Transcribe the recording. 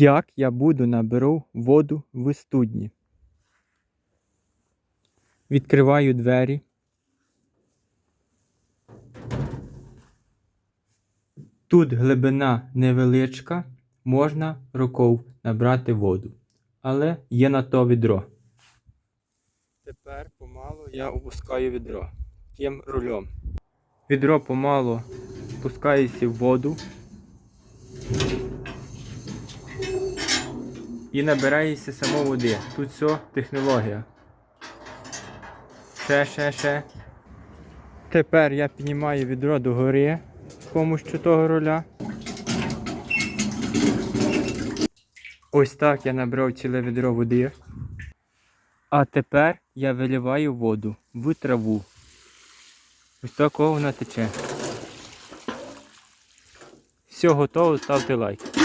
Як я буду наберу воду в студні? Відкриваю двері. Тут глибина невеличка, можна рукою набрати воду, але є на то відро. Тепер помалу я опускаю відро тим рулем. Відро помалу спускається в воду і набирається само води. Тут все технологія. Ще, ще, ще. Тепер я піднімаю відро до гори з допомогою того руля. Ось так я набрав ціле відро води. А тепер я виливаю воду в траву. Ось такого вона тече. Все готово, ставте лайк.